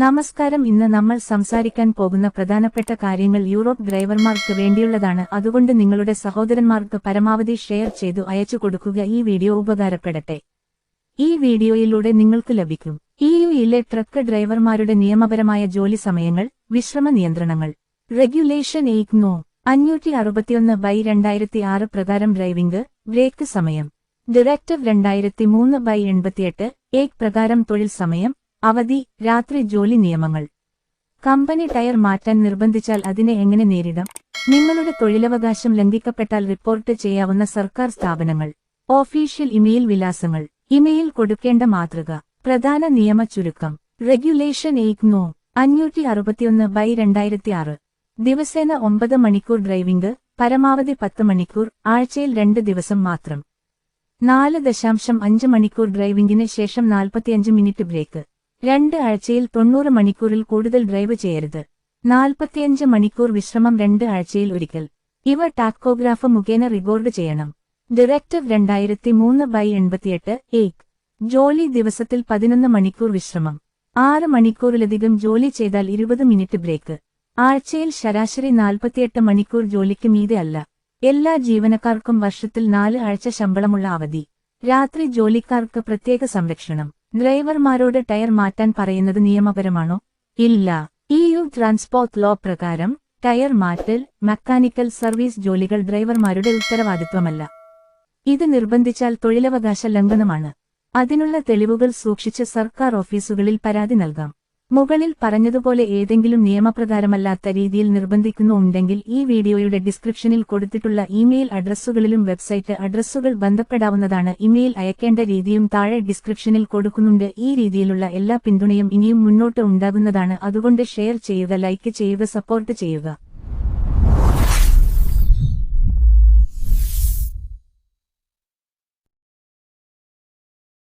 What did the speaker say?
നമസ്കാരം. ഇന്ന് നമ്മൾ സംസാരിക്കാൻ പോകുന്ന പ്രധാനപ്പെട്ട കാര്യങ്ങൾ യൂറോപ്പ് ഡ്രൈവർമാർക്ക് വേണ്ടിയുള്ളതാണ്. അതുകൊണ്ട് നിങ്ങളുടെ സഹോദരന്മാർക്ക് പരമാവധി ഷെയർ ചെയ്തു അയച്ചു കൊടുക്കുക. ഈ വീഡിയോ ഉപകാരപ്പെടട്ടെ. ഈ വീഡിയോയിലൂടെ നിങ്ങൾക്ക് ലഭിക്കും. ഇയുയിലെ ട്രക്ക് ഡ്രൈവർമാരുടെ നിയമപരമായ ജോലി സമയങ്ങൾ വിശ്രമ നിയന്ത്രണങ്ങൾ. റെഗുലേഷൻ എയ്റ്റ് നോ അഞ്ഞൂറ്റി അറുപത്തിയൊന്ന് ബൈ രണ്ടായിരത്തി ആറ് പ്രകാരം ഡ്രൈവിംഗ് ബ്രേക്ക് സമയം. ഡയറക്റ്റീവ് രണ്ടായിരത്തി മൂന്ന് ബൈ എൺപത്തിയെട്ട് ഏക് പ്രകാരം തൊഴിൽ സമയം. അവധി രാത്രി ജോലി നിയമങ്ങൾ. കമ്പനി ടയർ മാറ്റാൻ നിർബന്ധിച്ചാൽ അതിനെ എങ്ങനെ നേരിടാം? നിങ്ങളുടെ തൊഴിലവകാശം ലംഘിക്കപ്പെട്ടാൽ റിപ്പോർട്ട് ചെയ്യാവുന്ന സർക്കാർ സ്ഥാപനങ്ങൾ. Official email വിലാസങ്ങൾ. ഇമെയിൽ കൊടുക്കേണ്ട മാതൃക. പ്രധാന നിയമ ചുരുക്കം. റെഗുലേഷൻ എയ്റ്റ് നോ അഞ്ഞൂറ്റി അറുപത്തിയൊന്ന് ബൈ രണ്ടായിരത്തി ആറ് ദിവസേന ഒമ്പത് മണിക്കൂർ ഡ്രൈവിംഗ് പരമാവധി പത്ത് മണിക്കൂർ ആഴ്ചയിൽ രണ്ട് ദിവസം മാത്രം. നാല് ദശാംശം അഞ്ച് മണിക്കൂർ ഡ്രൈവിംഗിന് ശേഷം നാൽപ്പത്തിയഞ്ച് മിനിറ്റ് ബ്രേക്ക്. രണ്ട് ആഴ്ചയിൽ തൊണ്ണൂറ് മണിക്കൂറിൽ കൂടുതൽ ഡ്രൈവ് ചെയ്യരുത്. നാൽപ്പത്തിയഞ്ച് മണിക്കൂർ വിശ്രമം രണ്ട് ആഴ്ചയിൽ ഒരിക്കൽ. ഇവ ടാക്കോഗ്രാഫ് മുഖേന റിക്കോർഡ് ചെയ്യണം. ഡയറക്ടീവ് രണ്ടായിരത്തി മൂന്ന് ബൈ എൺപത്തിയെട്ട് ഏക്. ജോലി ദിവസത്തിൽ പതിനൊന്ന് മണിക്കൂർ വിശ്രമം. ആറ് മണിക്കൂറിലധികം ജോലി ചെയ്താൽ ഇരുപത് മിനിറ്റ് ബ്രേക്ക്. ആഴ്ചയിൽ ശരാശരി നാൽപ്പത്തിയെട്ട് മണിക്കൂർ ജോലിക്ക് മീതെ അല്ല. എല്ലാ ജീവനക്കാർക്കും വർഷത്തിൽ നാല് ആഴ്ച ശമ്പളമുള്ള അവധി. രാത്രി ജോലിക്കാർക്ക് പ്രത്യേക സംരക്ഷണം. ഡ്രൈവർമാരോട് ടയർ മാറ്റാൻ പറയുന്നത് നിയമപരമാണോ? ഇല്ല. ഇ യു ട്രാൻസ്പോർട്ട് ലോ പ്രകാരം ടയർ മാറ്റൽ മെക്കാനിക്കൽ സർവീസ് ജോലികൾ ഡ്രൈവർമാരുടെ ഉത്തരവാദിത്വമല്ല. ഇത് നിർബന്ധിച്ചാൽ തൊഴിലവകാശ ലംഘനമാണ്. അതിനുള്ള തെളിവുകൾ സൂക്ഷിച്ച് സർക്കാർ ഓഫീസുകളിൽ പരാതി നൽകാം. മുകളിൽ പറഞ്ഞതുപോലെ ഏതെങ്കിലും നിയമപ്രകാരമല്ലാത്ത രീതിയിൽ നിർബന്ധിക്കുന്നു ഉണ്ടെങ്കിൽ ഈ വീഡിയോയുടെ ഡിസ്ക്രിപ്ഷനിൽ കൊടുത്തിട്ടുള്ള ഇമെയിൽ അഡ്രസ്സുകളിലും വെബ്സൈറ്റ് അഡ്രസ്സുകൾ ബന്ധപ്പെടാവുന്നതാണ്. ഇമെയിൽ അയക്കേണ്ട രീതിയും താഴെ ഡിസ്ക്രിപ്ഷനിൽ കൊടുക്കുന്നുണ്ട്. ഈ രീതിയിലുള്ള എല്ലാ പിന്തുണയും ഇനിയും മുന്നോട്ട് ഉണ്ടാകുന്നതാണ്. അതുകൊണ്ട് ഷെയർ ചെയ്യുക ലൈക്ക് ചെയ്യുക സപ്പോർട്ട് ചെയ്യുക.